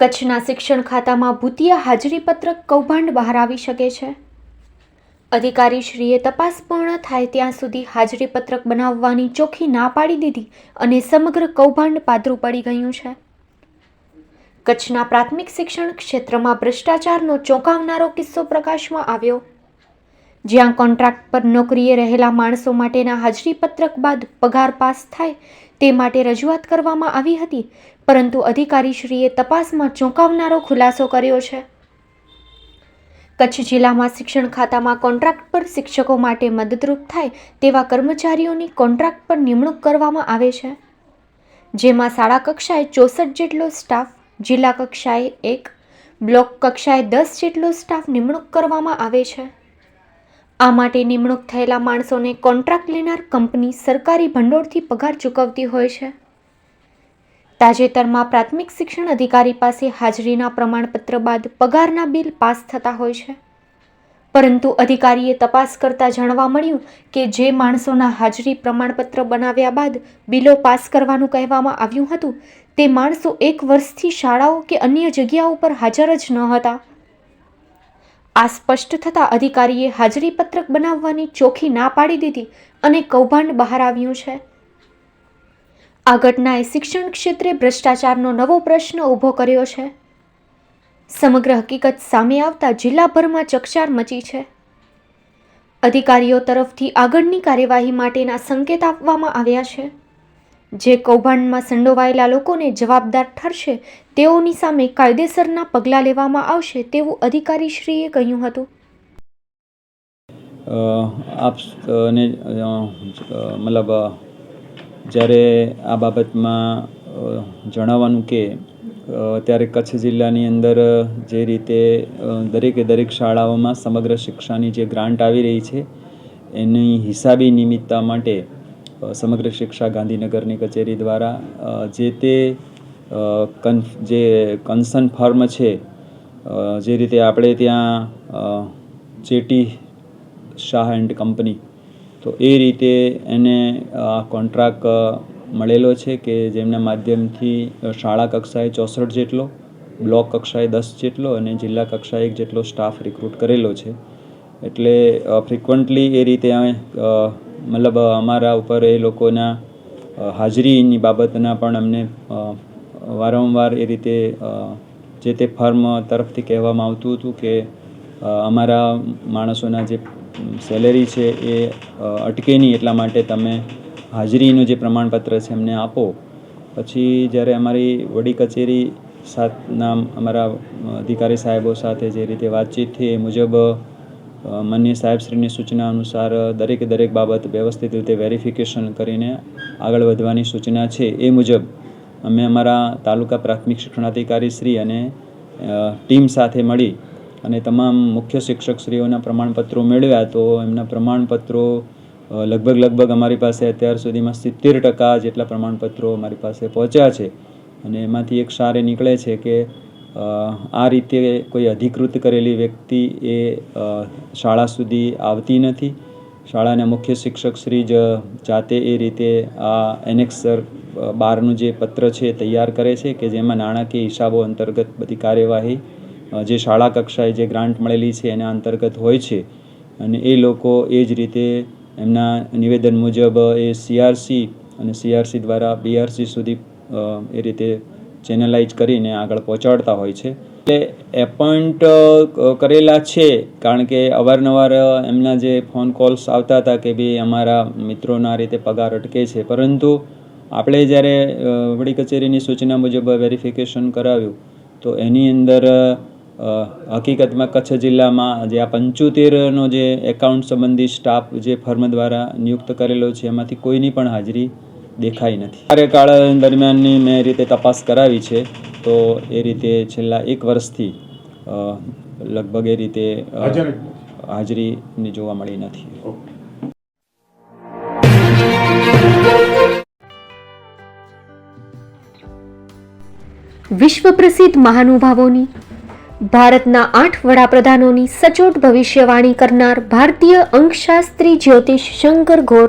કચ્છના શિક્ષણ ખાતામાં ભૂતિયા હાજરીપત્રક કૌભાંડ બહાર આવી શકે છે. અધિકારીશ્રીએ તપાસ પૂર્ણ થાય ત્યાં સુધી હાજરીપત્રક બનાવવાની ચોખ્ખી ના પાડી દીધી અને સમગ્ર કૌભાંડ પાદરું પડી ગયું છે. કચ્છના પ્રાથમિક શિક્ષણ ક્ષેત્રમાં ભ્રષ્ટાચારનો ચોંકાવનારો કિસ્સો પ્રકાશમાં આવ્યો. જ્યાં કોન્ટ્રાક્ટ પર નોકરીએ રહેલા માણસો માટેના હાજરીપત્રક બાદ પગાર પાસ થાય તે માટે રજૂઆત કરવામાં આવી હતી, પરંતુ અધિકારીશ્રીએ તપાસમાં ચોંકાવનારો ખુલાસો કર્યો છે. કચ્છ જિલ્લામાં શિક્ષણ ખાતામાં કોન્ટ્રાક્ટ પર શિક્ષકો માટે મદદરૂપ થાય તેવા કર્મચારીઓની કોન્ટ્રાક્ટ પર નિમણૂક કરવામાં આવે છે. જેમાં શાળા કક્ષાએ ચોસઠ જેટલો સ્ટાફ, જિલ્લા કક્ષાએ એક, બ્લોક કક્ષાએ દસ જેટલો સ્ટાફ નિમણૂક કરવામાં આવે છે. આ માટે નિમણૂક થયેલા માણસોને કોન્ટ્રાક્ટ લેનાર કંપની સરકારી ભંડોળથી પગાર ચૂકવતી હોય છે. તાજેતરમાં પ્રાથમિક શિક્ષણ અધિકારી પાસે હાજરીના પ્રમાણપત્ર બાદ પગારના બિલ પાસ થતા હોય છે. પરંતુ અધિકારીએ તપાસ કરતા જાણવા મળ્યું કે જે માણસોના હાજરી પ્રમાણપત્ર બનાવ્યા બાદ બિલો પાસ કરવાનું કહેવામાં આવ્યું હતું, તે માણસો એક વર્ષથી શાળાઓ કે અન્ય જગ્યાઓ પર હાજર જ ન હતા. આ સ્પષ્ટ થતાં અધિકારીએ હાજરીપત્રક બનાવવાની ચોખી ના પાડી દીધી અને કૌભાંડ બહાર આવ્યું છે. આ ઘટનાએ શિક્ષણ ક્ષેત્રે ભ્રષ્ટાચારનો નવો પ્રશ્ન ઊભો કર્યો છે. સમગ્ર હકીકત સામે આવતા જિલ્લાભરમાં ચકચાર મચી છે. અધિકારીઓ તરફથી આગળની કાર્યવાહી માટેના સંકેત આપવામાં આવ્યા છે. જે કૌભાંડમાં સંડોવાયેલા લોકોને જવાબદાર ઠરશે, તેઓની સામે કાયદેસરના પગલાં લેવામાં આવશે તેવું અધિકારીશ્રીએ કહ્યું હતું. આપને મતલબ જ્યારે આ બાબતમાં જણાવવાનું કે ત્યારે કચ્છ જિલ્લાની અંદર જે રીતે દરેકે દરેક શાળાઓમાં સમગ્ર શિક્ષાની જે ગ્રાન્ટ આવી રહી છે, એની હિસાબી નિમિત્તા માટે સમગ્ર શિક્ષા ગાંધીનગરની કચેરી દ્વારા જે તે કન, જે કન્સર્ન ફર્મ છે જે રીતે આપણે ત્યાં જેટી શાહ એન્ડ કંપની, તો એ રીતે એને આ કોન્ટ્રાક્ટ મળેલો છે કે જેમના માધ્યમથી શાળા કક્ષાએ ચોસઠ જેટલો, બ્લોક કક્ષાએ દસ જેટલો અને જિલ્લા કક્ષાએ એક જેટલો સ્ટાફ રિક્રુટ કરેલો છે. એટલે ફ્રિકવન્ટલી એ રીતે મતલબ અમારા ઉપર એ લોકોના હાજરીની બાબતના પણ અમને વારંવાર એ રીતે જે તે ફર્મ તરફથી કહેવામાં આવતું હતું કે અમારા માણસોના જે સેલેરી છે એ અટકે નહીં એટલા માટે તમે હાજરીનું જે પ્રમાણપત્ર છે એમને આપો. પછી જ્યારે અમારી વડી કચેરી સાથના અમારા અધિકારી સાહેબો સાથે જે રીતે વાતચીત થઈ એ મુજબ માનનીય સાહેબશ્રીની સૂચના અનુસાર, દરેકે દરેક બાબત વ્યવસ્થિત રીતે વેરિફિકેશન કરીને આગળ વધવાની સૂચના છે. એ મુજબ, અમે અમારા તાલુકા પ્રાથમિક શિક્ષણાધિકારી શ્રી અને ટીમ સાથે મળી અને તમામ મુખ્ય શિક્ષકશ્રીઓના પ્રમાણપત્રો મેળવ્યા. તો એમના પ્રમાણપત્રો લગભગ લગભગ અમારી પાસે અત્યાર સુધીમાં સિત્તેર ટકા જેટલા પ્રમાણપત્રો અમારી પાસે પહોંચ્યા છે. અને એમાંથી એક સારે નીકળે છે કે આ રીતે કોઈ અધિકૃત કરેલી વ્યક્તિ એ શાળા સુધી આવતી નથી. શાળાના મુખ્ય શિક્ષક શ્રી જ જાતે એ રીતે આ એનેક્સર બારનું જે પત્ર છે તૈયાર કરે છે કે જેમાં નાણાકીય હિસાબો અંતર્ગત બધી કાર્યવાહી જે શાળા કક્ષાએ જે ગ્રાન્ટ મળેલી છે એના અંતર્ગત હોય છે. અને એ લોકો એ જ રીતે એમના નિવેદન મુજબ એ સીઆરસી અને સીઆરસી દ્વારા બીઆરસી સુધી એ રીતે ચેનલાઇઝ કરીને આગળ પહોંચાડતા હોય છે. એટલે એપોઇન્ટ કરેલા છે, કારણ કે અવારનવાર એમના જે ફોન કોલ્સ આવતા હતા કે ભાઈ અમારા મિત્રોના રીતે પગાર અટકે છે. પરંતુ આપણે જ્યારે વડી કચેરીની સૂચના મુજબ વેરિફિકેશન કરાવ્યું, તો એની અંદર હકીકતમાં કચ્છ જિલ્લામાં જે આ પંચોતેરનો જે એકાઉન્ટ સંબંધી સ્ટાફ જે ફર્મ દ્વારા નિયુક્ત કરેલો છે, એમાંથી કોઈની પણ હાજરી દેખાઈ નથી. કાર્યકાળ દરમિયાનની મેં રીતે તપાસ કરાવી છે તો એ રીતે છેલ્લા એક વર્ષથી લગભગ એ રીતે હાજરીની જોવા મળી નથી. વિશ્વ પ્રસિદ્ધ મહાનુભાવોની ભારતના આઠ વડાપ્રધાનોની સચોટ ભવિષ્યવાણી કરનાર ભારતીય અંકશાસ્ત્રી જ્યોતિષ શંકર ઘોર